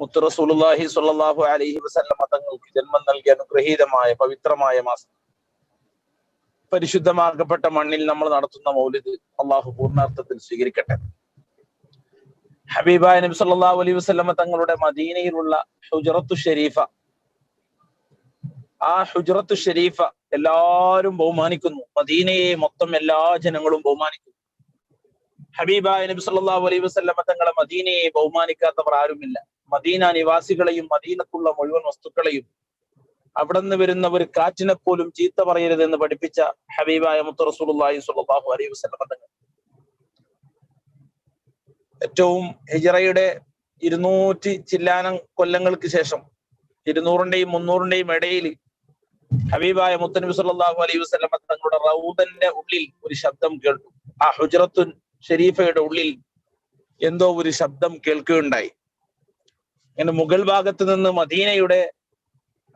മുത്ത് റസൂലുള്ളാഹി സ്വല്ലല്ലാഹു അലൈഹി വസല്ലമ തങ്ങൾക്ക് ജന്മം നൽകിയ അനുഗ്രഹീതമായ പവിത്രമായ മാസം. പരിശുദ്ധമാക്കപ്പെട്ട മണ്ണിൽ നമ്മൾ നടത്തുന്ന മൗലിദ് അള്ളാഹു പൂർണാർത്ഥത്തിൽ സ്വീകരിക്കട്ടെ. ഹബീബായ നബി സല്ലല്ലാഹു അലൈഹി വസല്ലമ തങ്ങളുടെ മദീനയിലുള്ള ഹുജറത്തു ഷരീഫ ആ ഹുജറത്തു ഷരീഫ എല്ലാവരും ബഹുമാനിക്കുന്നു. മദീനയെ മൊത്തം എല്ലാ ജനങ്ങളും ബഹുമാനിക്കുന്നു. ഹബീബായ നബി സല്ലല്ലാഹു അലൈഹി വസല്ലമ തങ്ങളെ മദീനയെ ബഹുമാനിക്കാത്തവർ ആരുമില്ല. മദീന നിവാസികളെയും മദീനത്തുള്ള മുഴുവൻ വസ്തുക്കളെയും അവിടെ നിന്ന് വരുന്ന ഒരു കാറ്റിനെ പോലും ചീത്ത പറയരുതെന്ന് പഠിപ്പിച്ച ഹബീബായ മുത്തു റസൂലുള്ളാഹി സ്വല്ലല്ലാഹു അലൈഹി വസല്ലമ തങ്ങൾ ഏറ്റവും ഹിജറയുടെ ഇരുന്നൂറ്റി ചില്ലാനം കൊല്ലങ്ങൾക്ക് ശേഷം ഇരുന്നൂറിന്റെയും മുന്നൂറിന്റെയും ഇടയിൽ ഹബീബായ മുത്തനബി സല്ലല്ലാഹു അലൈഹി വസ്ലമ തങ്ങളുടെ റൗദന്റെ ഉള്ളിൽ ഒരു ശബ്ദം കേട്ടു. ആ ഹുജറത്തുൻ ഷെരീഫയുടെ ഉള്ളിൽ എന്തോ ഒരു ശബ്ദം കേൾക്കുകയുണ്ടായി. ഇങ്ങനെ മുഗൾ ഭാഗത്ത് നിന്ന് മദീനയുടെ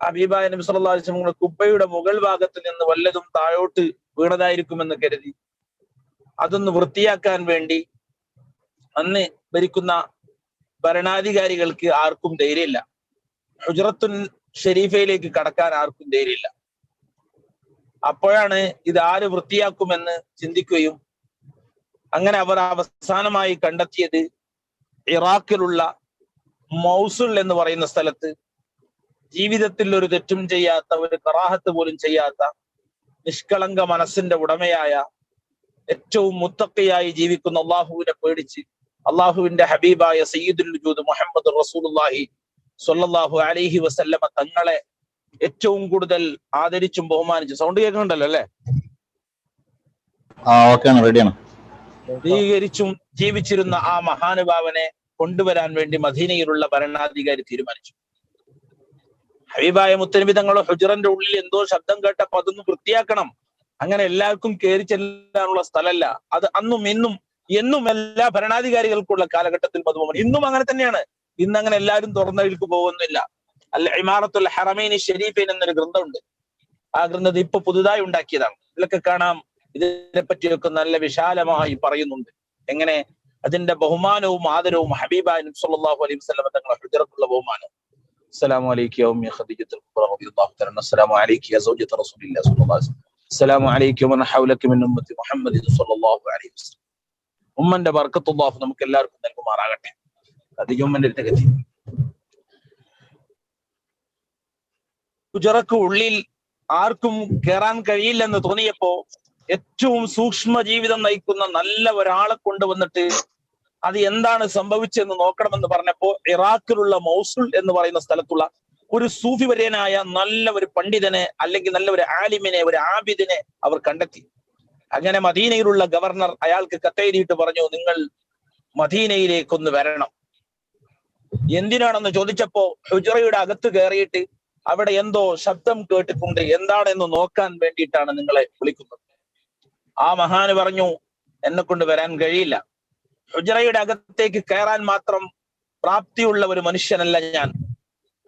അബീബായ നബി സല്ലല്ലാഹു അലൈഹി വസല്ലം കുബ്ബയുടെ മുഗൾ ഭാഗത്ത് നിന്ന് വല്ലതും താഴോട്ട് വീണതായിരിക്കുമെന്ന് കരുതി. അതൊന്ന് വൃത്തിയാക്കാൻ വേണ്ടി അന്ന് ഭരിക്കുന്ന ഭരണാധികാരികൾക്ക് ആർക്കും ധൈര്യമില്ല. ഹുജറത്തുൻ ഷെരീഫയിലേക്ക് കടക്കാൻ ആർക്കും ധൈര്യമില്ല. അപ്പോഴാണ് ഇത് ആര് വൃത്തിയാക്കുമെന്ന് ചിന്തിക്കുകയും അങ്ങനെ അവർ അവസാനമായി കണ്ടെത്തിയത് ഇറാഖിലുള്ള മൗസുൽ എന്ന് പറയുന്ന സ്ഥലത്ത് ജീവിതത്തിൽ ഒരു തെറ്റും ചെയ്യാത്ത ഒരു കറാഹത്ത് പോലും ചെയ്യാത്ത നിഷ്കളങ്ക മനസ്സിന്റെ ഉടമയായ ഏറ്റവും മുത്തക്കയായി ജീവിക്കുന്ന അള്ളാഹുവിനെ പേടിച്ച് അള്ളാഹുവിന്റെ ഹബീബായ സയ്യിദുൽ ജൂദ് മുഹമ്മദ് റസൂലുള്ളാഹി സൊല്ലാഹു അലിഹി വസല്ലമ തങ്ങളെ ഏറ്റവും കൂടുതൽ ആദരിച്ചും ബഹുമാനിച്ചും. സൗണ്ട് കേൾക്കുന്നുണ്ടല്ലോ അല്ലെ? സ്വീകരിച്ചും ജീവിച്ചിരുന്ന ആ മഹാനുഭാവനെ കൊണ്ടുവരാൻ വേണ്ടി മദീനയിലുള്ള ഭരണാധികാരി തീരുമാനിച്ചു. ഹബീബായ മുത്തനബി ഹുജറന്റെ ഉള്ളിൽ എന്തോ ശബ്ദം കേട്ടപ്പോ അതൊന്ന് വൃത്തിയാക്കണം. അങ്ങനെ എല്ലാവർക്കും കയറി ചെല്ലാനുള്ള സ്ഥലമല്ല. അത് അന്നും ഇന്നും എന്നും എല്ലാ ഭരണാധികാരികൾക്കുള്ള കാലഘട്ടത്തിൽ മധുമോഹൻ. ഇന്നും അങ്ങനെ തന്നെയാണ്. ഇന്ന് അങ്ങനെ എല്ലാവരും തുറന്നഴിക്ക് പോകുന്നില്ല. അല്ല ഇമാറത്തുൽ ഹറമൈനി ഷെരീഫൈൻ എന്നൊരു ഗ്രന്ഥമുണ്ട്. ആ ഗ്രന്ഥം ഇപ്പൊ പുതുതായി ഉണ്ടാക്കിയതാണ്. ഇതിലൊക്കെ കാണാം. ഇതിനെ പറ്റിയൊക്കെ നല്ല വിശാലമായി പറയുന്നുണ്ട്. എങ്ങനെ അതിന്റെ ബഹുമാനവും ആദരവും ഹബീബായ നബി സല്ലല്ലാഹു അലൈഹി വസല്ലം തങ്ങളുടെ ഹുജറത്തുള്ള ബഹുമാനം السلام عليك يا أمي خديجة الكبرى رضي الله تعالى عنها السلام عليك يا زوجة رسول الله صلى الله عليه وسلم السلام عليك ومن حولك من أمة محمد صلى الله عليه وسلم ഉമ്മന്റെ ബർക്കത്തുള്ളാഹു നമുക്ക് എല്ലാവർക്കും നൽകുമാറാകട്ടെ ഖദീജ ഉമ്മന്റെ അടുത്തേക്ക് ഗുജറക്ക് ഉള്ളിൽ ആർക്കും കയറാൻ കഴിയില്ലെന്ന് തോന്നിയപ്പോ ഏറ്റവും സൂക്ഷ്മ ജീവിതം നയിക്കുന്ന നല്ല ഒരാളെ കൊണ്ടുവന്നിട്ട് അത് എന്താണ് സംഭവിച്ചതെന്ന് നോക്കണമെന്ന് പറഞ്ഞപ്പോ ഇറാഖിലുള്ള മൗസുൽ എന്ന് പറയുന്ന സ്ഥലത്തുള്ള ഒരു സൂഫി വര്യനായ നല്ല ഒരു പണ്ഡിതനെ അല്ലെങ്കിൽ നല്ല ഒരു ആലിമിനെ ഒരു ആബിദിനെ അവർ കണ്ടെത്തി. അങ്ങനെ മദീനയിലുള്ള ഗവർണർ അയാൾക്ക് കത്തെഴുതിയിട്ട് പറഞ്ഞു നിങ്ങൾ മദീനയിലേക്കൊന്ന് വരണം. എന്തിനാണെന്ന് ചോദിച്ചപ്പോ ഹുജറയുടെ അകത്ത് കയറിയിട്ട് അവിടെ എന്തോ ശബ്ദം കേട്ടിട്ടുണ്ട്. എന്താണെന്ന് നോക്കാൻ വേണ്ടിയിട്ടാണ് നിങ്ങളെ വിളിക്കുന്നത്. ആ മഹാന് പറഞ്ഞു എന്നെ കൊണ്ട് വരാൻ കഴിയില്ല. ഹുജറയുടെ അകത്തേക്ക് കയറാൻ മാത്രം പ്രാപ്തിയുള്ള ഒരു മനുഷ്യനല്ല ഞാൻ.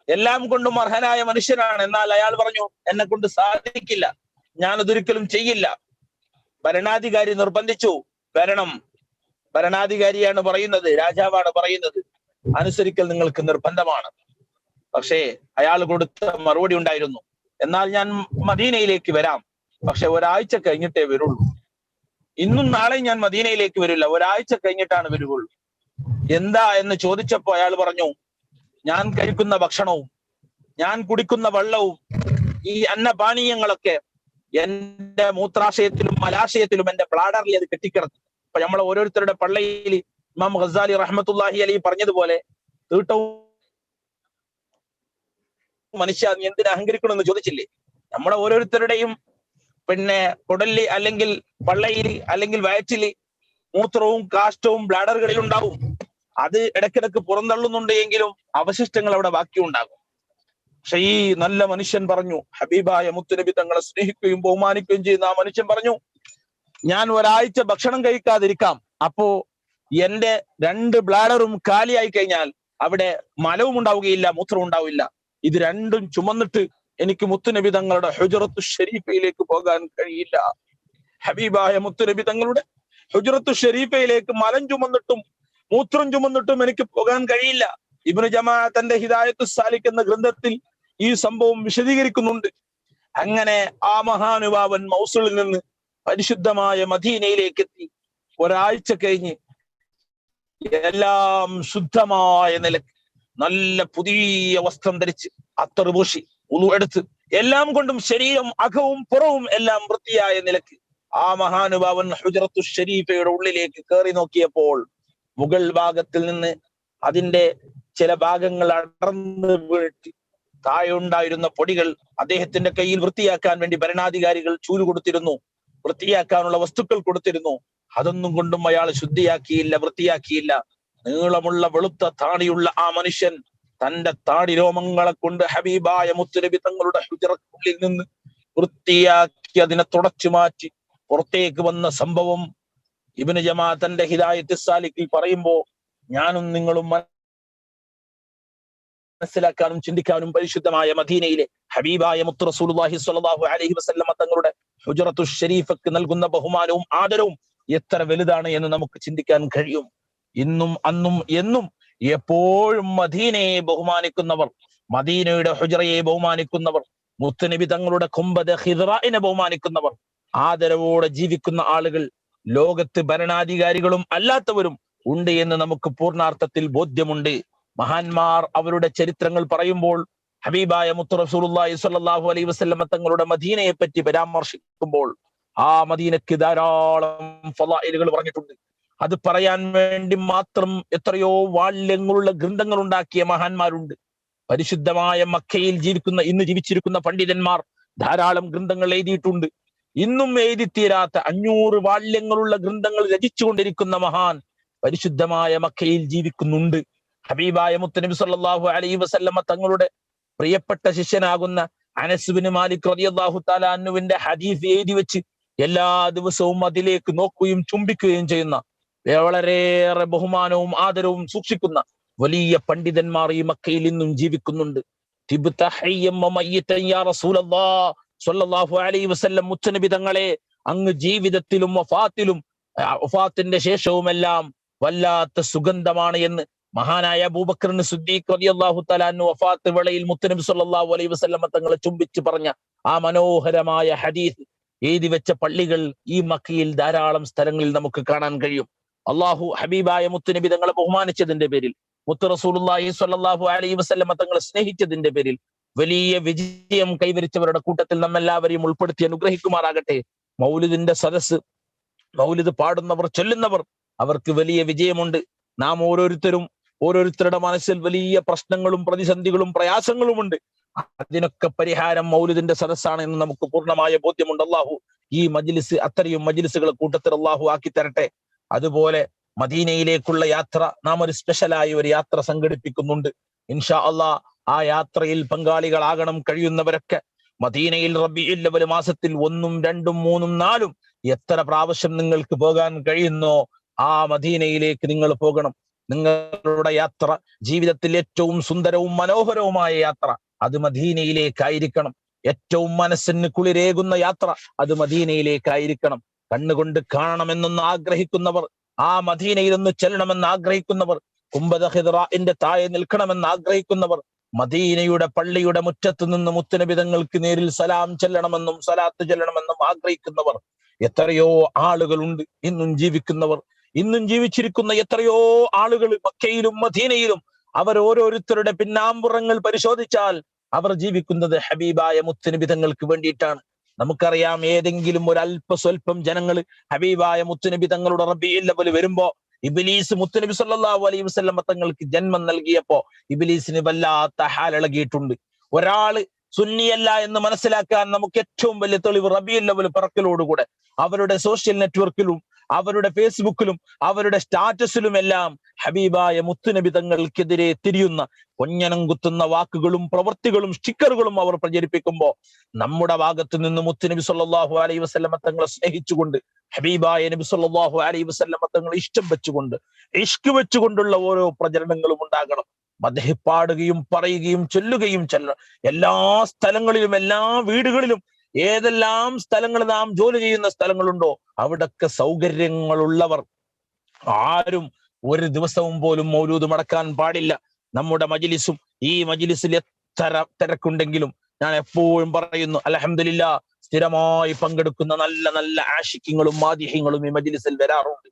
എല്ലാം കൊണ്ടും അർഹനായ മനുഷ്യനാണ്. എന്നാൽ അയാൾ പറഞ്ഞു എന്നെ കൊണ്ട് സാധിക്കില്ല. ഞാൻ അതൊരിക്കലും ചെയ്യില്ല. ഭരണാധികാരി നിർബന്ധിച്ചു. വരണം. ഭരണാധികാരിയാണ് പറയുന്നത് രാജാവാണ് പറയുന്നത്. അനുസരിക്കൽ നിങ്ങൾക്ക് നിർബന്ധമാണ്. പക്ഷേ അയാൾ കൊടുത്ത മറുപടി ഉണ്ടായിരുന്നു. എന്നാൽ ഞാൻ മദീനയിലേക്ക് വരാം. പക്ഷെ ഒരാഴ്ച കഴിഞ്ഞിട്ടേ വരുള്ളൂ. ഇന്നും നാളെയും ഞാൻ മദീനയിലേക്ക് വരില്ല. ഒരാഴ്ച കഴിഞ്ഞിട്ടാണ് വരികയുള്ളൂ. എന്താ എന്ന് ചോദിച്ചപ്പോ അയാൾ പറഞ്ഞു ഞാൻ കഴിക്കുന്ന ഭക്ഷണവും ഞാൻ കുടിക്കുന്ന വെള്ളവും ഈ അന്നപാനീയങ്ങളൊക്കെ എന്റെ മൂത്രാശയത്തിലും മലാശയത്തിലും എന്റെ ബ്ലാഡറിൽ അത് കെട്ടിക്കിടന്നു അപ്പൊ നമ്മളെ ഓരോരുത്തരുടെ പള്ളിയിൽ ഇമാം ഖസാലി റഹ്മത്തുല്ലാഹി അലി പറഞ്ഞതുപോലെ തീട്ടവും മനുഷ്യ നീ എന്തിനു അഹങ്കരിക്കണമെന്ന് ചോദിച്ചില്ലേ? നമ്മളെ ഓരോരുത്തരുടെയും പിന്നെ കൊടല്ലി അല്ലെങ്കിൽ പള്ളയിലി അല്ലെങ്കിൽ വയറ്റിലി മൂത്രവും കാഷ്ടവും ബ്ലാഡറുകളിൽ ഉണ്ടാവും. അത് ഇടയ്ക്കിടക്ക് പുറന്തള്ളുന്നുണ്ട് എങ്കിലും അവശിഷ്ടങ്ങൾ അവിടെ ബാക്കിയുണ്ടാകും. പക്ഷെ ഈ നല്ല മനുഷ്യൻ പറഞ്ഞു ഹബീബായ മുത്തുനബി തങ്ങളെ സ്നേഹിക്കുകയും ബഹുമാനിക്കുകയും ചെയ്യുന്ന ആ മനുഷ്യൻ പറഞ്ഞു ഞാൻ ഒരാഴ്ച ഭക്ഷണം കഴിക്കാതിരിക്കാം. അപ്പോ എന്റെ രണ്ട് ബ്ലാഡറും കാലിയായി കഴിഞ്ഞാൽ അവിടെ മലവും ഉണ്ടാവുകയില്ല മൂത്രവും ഉണ്ടാവില്ല ഇത് രണ്ടും ചുമന്നിട്ട് എനിക്ക് മുത്തുനബി തങ്ങളുടെ ഹുജറത്തു ഷരീഫയിലേക്ക് പോകാൻ കഴിയില്ല. ഹബീബായ മുത്തുനബി തങ്ങളുടെ ഹുജറത്തു ഷരീഫയിലേക്ക് മലം ചുമന്നിട്ടും മൂത്രം ചുമന്നിട്ടും എനിക്ക് പോകാൻ കഴിയില്ല. ഇബ്നു ജമാ തന്റെ ഹിദായത്തു സാലിക് എന്ന ഗ്രന്ഥത്തിൽ ഈ സംഭവം വിശദീകരിക്കുന്നുണ്ട്. അങ്ങനെ ആ മഹാനുഭാവൻ മൗസുളിൽ നിന്ന് പരിശുദ്ധമായ മദീനയിലേക്ക് എത്തി. ഒരാഴ്ച കഴിഞ്ഞ് എല്ലാം ശുദ്ധമായ നിലയ്ക്ക് നല്ല പുതിയ വസ്ത്രം ധരിച്ച് അത്തറ് പൂശി. ഉളു എടുത്ത്. എല്ലാം കൊണ്ടും ശരീരം അകവും പുറവും എല്ലാം വൃത്തിയായ നിലയ്ക്ക്. ആ മഹാനുഭാവൻ ഹുജറത്തു ഷരീഫയുടെ ഉള്ളിലേക്ക് കയറി നോക്കിയപ്പോൾ മുഗൾ ഭാഗത്തിൽ നിന്ന് അതിന്റെ ചില ഭാഗങ്ങൾ അടർന്ന് വീഴ്ത്തി. താഴെ ഉണ്ടായിരുന്ന പൊടികൾ അദ്ദേഹത്തിന്റെ കയ്യിൽ വൃത്തിയാക്കാൻ വേണ്ടി ഭരണാധികാരികൾ ചൂൽ കൊടുത്തിരുന്നു. വൃത്തിയാക്കാനുള്ള വസ്തുക്കൾ കൊടുത്തിരുന്നു. അതൊന്നും കൊണ്ടും അയാൾ ശുദ്ധിയാക്കിയില്ല വൃത്തിയാക്കിയില്ല. നീളമുള്ള വെളുത്ത താണിയുള്ള ആ മനുഷ്യൻ തന്റെ താടി രോമങ്ങളെ കൊണ്ട് ഹബീബായ മുത്തുനബി തങ്ങളുടെ ഹുജറക്കുള്ളിൽ നിന്ന് വൃത്തിയാക്കി അതിനെ തുടച്ചു മാറ്റി പുറത്തേക്ക് വന്ന സംഭവം ഇബിന് ജമാ തന്റെ ഹിദായത്ത് സാലിക്കിൽ പറയുമ്പോ ഞാനും നിങ്ങളും മനസ്സിലാക്കാനും ചിന്തിക്കാനും പരിശുദ്ധമായ മദീനയിലെ ഹബീബായ മുത്ത് റസൂലുള്ളാഹി സ്വല്ലല്ലാഹു അലൈഹി വസല്ലമ തങ്ങളുടെ ഹുജറത്തു ഷരീഫക്ക് നൽകുന്ന ബഹുമാനവും ആദരവും എത്ര വലുതാണ് എന്ന് നമുക്ക് ചിന്തിക്കാൻ കഴിയും. ഇന്നും അന്നും എന്നും എപ്പോഴും മദീനയെ ബഹുമാനിക്കുന്നവർ മദീനയുടെ ഹുജറയെ ബഹുമാനിക്കുന്നവർ മുത്തുനബി തങ്ങളുടെ കുമ്പത് ഹിദ്റായിനെ ബഹുമാനിക്കുന്നവർ ആദരവോടെ ജീവിക്കുന്ന ആളുകൾ ലോകത്ത് ഭരണാധികാരികളും അല്ലാത്തവരും ഉണ്ട് എന്ന് നമുക്ക് പൂർണാർത്ഥത്തിൽ ബോധ്യമുണ്ട്. മഹാന്മാർ അവരുടെ ചരിത്രങ്ങൾ പറയുമ്പോൾ ഹബീബായ മുത്ത് റസൂലുള്ളാഹി സ്വല്ലല്ലാഹു അലൈഹി വസല്ലമ തങ്ങളുടെ മദീനയെ പറ്റി പരാമർശിക്കുമ്പോൾ ആ മദീനക്ക് ധാരാളം ഫലായിലുകൾ പറഞ്ഞിട്ടുണ്ട്. അത് പറയാൻ വേണ്ടി മാത്രം എത്രയോ വാല്യങ്ങളുള്ള ഗ്രന്ഥങ്ങൾ ഉണ്ടാക്കിയ മഹാന്മാരുണ്ട്. പരിശുദ്ധമായ മക്കയിൽ ജീവിക്കുന്ന ഇന്ന് ജീവിച്ചിരിക്കുന്ന പണ്ഡിതന്മാർ ധാരാളം ഗ്രന്ഥങ്ങൾ എഴുതിയിട്ടുണ്ട്. ഇന്നും എഴുതി തീരാത്ത അഞ്ഞൂറ് വാല്യങ്ങളുള്ള ഗ്രന്ഥങ്ങൾ രചിച്ചുകൊണ്ടിരിക്കുന്ന മഹാൻ പരിശുദ്ധമായ മക്കയിൽ ജീവിക്കുന്നുണ്ട്. ഹബീബായ മുത്തനബി സല്ലല്ലാഹു അലൈ വസല്ലമ തങ്ങളുടെ പ്രിയപ്പെട്ട ശിഷ്യനാകുന്ന അനസുബിന് മാലിക് റളിയല്ലാഹു താലാനുവിന്റെ ഹദീസ് എഴുതി വെച്ച് എല്ലാ ദിവസവും അതിലേക്ക് നോക്കുകയും ചുംബിക്കുകയും ചെയ്യുന്ന വളരെയേറെ ബഹുമാനവും ആദരവും സൂക്ഷിക്കുന്ന വലിയ പണ്ഡിതന്മാർ ഈ മക്കയിൽ ഇന്നും ജീവിക്കുന്നുണ്ട്. വസല്ലം. തങ്ങളെ അങ്ങ് ജീവിതത്തിലും വഫാത്തിലും വഫാത്തിന്റെ ശേഷവുമെല്ലാം വല്ലാത്ത സുഗന്ധമാണ് എന്ന് മഹാനായ അബൂബക്കറിന് സുദ്ദീഖ് റളിയല്ലാഹു തആലാനു വഫാത്ത് വേളയിൽ മുത്തനബി സല്ലല്ലാഹു അലൈഹി വസല്ലമ തങ്ങളെ ചുംബിച്ചു പറഞ്ഞ ആ മനോഹരമായ ഹദീസ് എഴുതി വെച്ച പള്ളികൾ ഈ മക്കയിൽ ധാരാളം സ്ഥലങ്ങളിൽ നമുക്ക് കാണാൻ കഴിയും. അള്ളാഹു ഹബീബായ മുത്തുനബി തങ്ങളെ ബഹുമാനിച്ചതിന്റെ പേരിൽ മുത്ത് റസൂലുള്ളാഹി സ്വല്ലല്ലാഹു അലൈ വസല്ലമ തങ്ങളെ സ്നേഹിച്ചതിന്റെ പേരിൽ വലിയ വിജയം കൈവരിച്ചവരുടെ കൂട്ടത്തിൽ നമ്മെല്ലാവരെയും ഉൾപ്പെടുത്തി അനുഗ്രഹിക്കുമാറാകട്ടെ. മൗലിദിന്റെ സദസ് മൗലിദ് പാടുന്നവർ ചൊല്ലുന്നവർ അവർക്ക് വലിയ വിജയമുണ്ട്. നാം ഓരോരുത്തരും ഓരോരുത്തരുടെ മനസ്സിൽ വലിയ പ്രശ്നങ്ങളും പ്രതിസന്ധികളും പ്രയാസങ്ങളുമുണ്ട്. അതിനൊക്കെ പരിഹാരം മൗലിദിന്റെ സദസ്സാണ് എന്ന് നമുക്ക് പൂർണമായ ബോധ്യമുണ്ട്. അള്ളാഹു ഈ മജ്ലിസ് അത്രയും മജ്ലിസുകളെ കൂട്ടത്തിൽ അള്ളാഹു ആക്കി തരട്ടെ അതുപോലെ മദീനയിലേക്കുള്ള യാത്ര നാം ഒരു സ്പെഷ്യലായി ഒരു യാത്ര സംഘടിപ്പിക്കുന്നുണ്ട്. ഇൻഷാ അള്ളാ ആ യാത്രയിൽ പങ്കാളികളാകണം കഴിയുന്നവരൊക്കെ. മദീനയിൽ റബിയുൽ ഒരു മാസത്തിൽ ഒന്നും രണ്ടും മൂന്നും നാലും എത്ര പ്രാവശ്യം നിങ്ങൾക്ക് പോകാൻ കഴിയുന്നോ ആ മദീനയിലേക്ക് നിങ്ങൾ പോകണം. നിങ്ങളുടെ യാത്ര ജീവിതത്തിൽ ഏറ്റവും സുന്ദരവും മനോഹരവുമായ യാത്ര അത് മദീനയിലേക്കായിരിക്കണം. ഏറ്റവും മനസ്സിന് കുളിരേകുന്ന യാത്ര അത് മദീനയിലേക്കായിരിക്കണം. കണ്ണുകൊണ്ട് കാണണമെന്നൊന്ന് ആഗ്രഹിക്കുന്നവർ ആ മദീനയിൽ ഒന്ന് ചെല്ലണമെന്ന് ആഗ്രഹിക്കുന്നവർ കുംഭദ ഹിദ്റാന്റെ താഴെ നിൽക്കണമെന്ന് ആഗ്രഹിക്കുന്നവർ മദീനയുടെ പള്ളിയുടെ മുറ്റത്ത് നിന്ന് മുത്തനബിതങ്ങൾക്ക് നേരിൽ സലാം ചെല്ലണമെന്നും സലാത്ത് ചെല്ലണമെന്നും ആഗ്രഹിക്കുന്നവർ എത്രയോ ആളുകളുണ്ട് ഇന്നും ജീവിക്കുന്നവർ. ഇന്നും ജീവിച്ചിരിക്കുന്ന എത്രയോ ആളുകൾ മക്കയിലും മദീനയിലും അവർ ഓരോരുത്തരുടെ പിന്നാമ്പുറങ്ങൾ പരിശോധിച്ചാൽ അവർ ജീവിക്കുന്നത് ഹബീബായ മുത്തനബിതങ്ങൾക്ക് വേണ്ടിയിട്ടാണ്. നമുക്കറിയാം ഏതെങ്കിലും ഒരു അല്പ സ്വല്പം ജനങ്ങൾ ഹബീബായ മുത്തുനബി തങ്ങളുടെ റബിയിൽ പോലെ വരുമ്പോ ഇബിലീസ് മുത്തുനബി സല്ലല്ലാഹു അലൈഹി വസല്ലം തങ്ങൾക്ക് ജന്മം നൽകിയപ്പോ ഇബിലീസിന് വല്ലാത്ത ഹാലിളകിയിട്ടുണ്ട്. ഒരാൾ സുന്നിയല്ല എന്ന് മനസ്സിലാക്കാൻ നമുക്ക് ഏറ്റവും വലിയ തെളിവ് റബിയല്ല ലെവൽ പറക്കലോടുകൂടെ. അവരുടെ സോഷ്യൽ നെറ്റ്വർക്കിലും അവരുടെ ഫേസ്ബുക്കിലും അവരുടെ സ്റ്റാറ്റസിലും എല്ലാം ഹബീബായ മുത്തുനബി തങ്ങൾക്കെതിരെ തിരിയുന്ന കൊഞ്ഞനം കുത്തുന്ന വാക്കുകളും പ്രവൃത്തികളും സ്റ്റിക്കറുകളും അവർ പ്രചരിപ്പിക്കുമ്പോൾ നമ്മുടെ ഭാഗത്ത് നിന്ന് മുത്തുനബി സല്ലാഹു അലൈ വസ്ലമ തങ്ങളെ സ്നേഹിച്ചുകൊണ്ട് ഹബീബായ നബി സല്ലാഹു അലൈ വസ്ലമ തങ്ങളെ ഇഷ്ടം വെച്ചുകൊണ്ട് ഇഷ്ക് വെച്ചുകൊണ്ടുള്ള ഓരോ പ്രചരണങ്ങളും ഉണ്ടാകണം. മദ്ദേഹപ്പാടുകയും പാടുകയും പറയുകയും ചൊല്ലുകയും ചെല്ലണം എല്ലാ സ്ഥലങ്ങളിലും എല്ലാ വീടുകളിലും ഏതെല്ലാം സ്ഥലങ്ങൾ നാം ജോലി ചെയ്യുന്ന സ്ഥലങ്ങളുണ്ടോ അവിടൊക്കെ സൗകര്യങ്ങളുള്ളവർ. ആരും ഒരു ദിവസവും പോലും മൗലൂദ് മടക്കാൻ പാടില്ല. നമ്മുടെ മജിലിസും ഈ മജിലിസിൽ എത്ര തിരക്കുണ്ടെങ്കിലും ഞാൻ എപ്പോഴും പറയുന്നു അലഹമില്ല സ്ഥിരമായി പങ്കെടുക്കുന്ന നല്ല നല്ല ആശിക്കങ്ങളും മാതിഹ്യങ്ങളും ഈ മജിലിസിൽ വരാറുണ്ട്.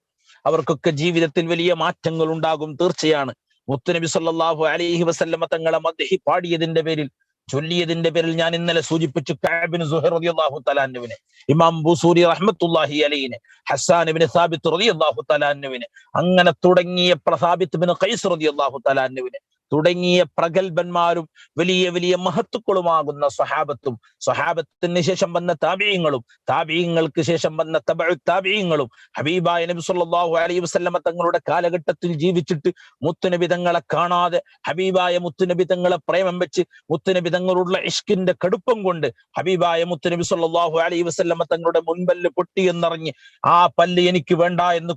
അവർക്കൊക്കെ ജീവിതത്തിൽ വലിയ മാറ്റങ്ങൾ ഉണ്ടാകും തീർച്ചയാണ്. മുത്തുനബി സല്ലാഹു അലഹി വസല്ലമ തങ്ങളെ മദ്ഹി പാടിയതിന്റെ പേരിൽ ചൊല്ലിയതിന്റെ പേരിൽ ഞാൻ ഇന്നലെ സൂചിപ്പിച്ചു കാബിന് സുഹൈർ റളിയല്ലാഹു തലാന്നുവിനെ ഇമാം ബുസൂരി റഹ്മത്തുള്ളാഹി അലൈഹിനെ ഹസ്സാൻ ഇബ്നു റതി റളിയല്ലാഹു തലാന്നുവിനെ അങ്ങനെ തുടങ്ങിയ പ്രസാബിത്ത് ബിൻ ഖൈസ് റളിയല്ലാഹു തലാന്നുവിനെ തുടങ്ങിയ പ്രഗത്ഭന്മാരും വലിയ വലിയ മഹത്തുക്കളുമാകുന്ന സ്വഹാബത്തും സ്വഹാബത്തിന് ശേഷം വന്ന താപീയങ്ങളും താപീയങ്ങൾക്ക് ശേഷം വന്ന തബഉ താബിയങ്ങളും ഹബീബായ നബി സല്ലല്ലാഹു അലൈഹി വസല്ലമ തങ്ങളുടെ കാലഘട്ടത്തിൽ ജീവിച്ചിട്ട് മുത്തുനബി തങ്ങളെ കാണാതെ ഹബീബായ മുത്തുനബി തങ്ങളെ പ്രേമം വെച്ച് മുത്തുനബി തങ്ങളുള്ള ഇഷ്കിന്റെ കടുപ്പം കൊണ്ട് ഹബീബായ മുത്തുനബി സല്ലല്ലാഹു അലൈഹി വസല്ലമ തങ്ങളുടെ മുൻപല്ല് പൊട്ടിയെന്നറിഞ്ഞ് ആ പല്ല് എനിക്ക് വേണ്ട എന്ന്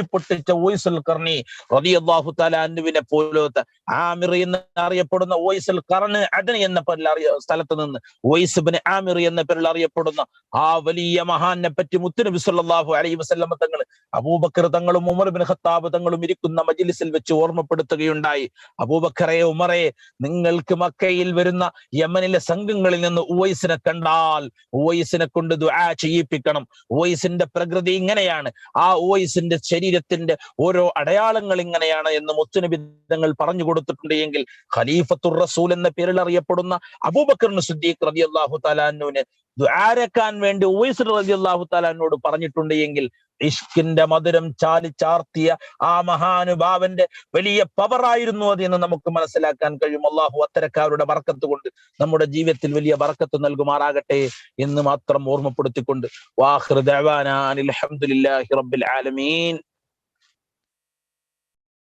കുട്ടിപ്പൊട്ടിച്ച ഓയിസൽ കർണി റളിയല്ലാഹു തആല അന്നുവിനെ പോലത്തെ ആമിർ എന്ന് അറിയപ്പെടുന്ന ഓയിസൽ കർണ് അദൻ എന്ന പേരിൽ അറിയ സ്ഥലത്ത് നിന്ന് ഓയിസ് ബിൻ ആമിർ എന്ന പേരിൽ അറിയപ്പെടുന്ന ആ വലിയ മഹാനെ പറ്റി മുത്തുനബി സല്ലല്ലാഹു അലൈഹി വസല്ലമ തങ്ങൾ അബൂബക്കർ തങ്ങളും ഉമർ ബിൻ ഖത്താബ് തങ്ങളും ഇരിക്കുന്ന മജ്ലിസിൽ വെച്ച് ഓർമ്മപ്പെടുത്തുകയുണ്ടായി. അബൂബക്കറെ ഉമറെ നിങ്ങൾക്ക് മക്കയിൽ വരുന്ന യമനിലെ സംഘങ്ങളിൽ നിന്ന് ഉവൈസിനെ കണ്ടാൽ ഉവൈസിനെ കൊണ്ട് ദുആ ചെയ്യിപ്പിക്കണം. ഉവൈസിന്റെ പ്രകൃതി ഇങ്ങനെയാണ്. ആ ഉവൈസിന്റെ ശരീരത്തിന്റെ ഓരോ അടയാളങ്ങൾ ഇങ്ങനെയാണ് എന്ന് മുത്തുനബി പറഞ്ഞു കൊടുത്തിട്ടുണ്ട് എങ്കിൽ ഖലീഫത്തുർ റസൂൽ എന്ന പേരിൽ അറിയപ്പെടുന്ന അബൂബക്കർ സുദ്ദീഖ് റബി അള്ളാഹു തലാനുവിന് ദ്വാരക്കാൻ വേണ്ടി ഉവൈസ് റളിയല്ലാഹു തആലാനോട് പറഞ്ഞിട്ടുണ്ട് എങ്കിൽ ഇഷ്കിന്റെ മധുരം ചാലിച്ചാർത്തിയ ആ മഹാനുഭാവന്റെ വലിയ പവറായിരുന്നു അത് എന്ന് നമുക്ക് മനസ്സിലാക്കാൻ കഴിയും. അള്ളാഹു അത്തരക്കാരുടെ വറക്കത്ത് കൊണ്ട് നമ്മുടെ ജീവിതത്തിൽ വലിയ വറക്കത്ത് നൽകുമാറാകട്ടെ എന്ന് മാത്രം ഓർമ്മപ്പെടുത്തിക്കൊണ്ട്. വാഹൃദാന അലഹമുല്ലാഹി റബ്ബിൽ ആലമീൻ.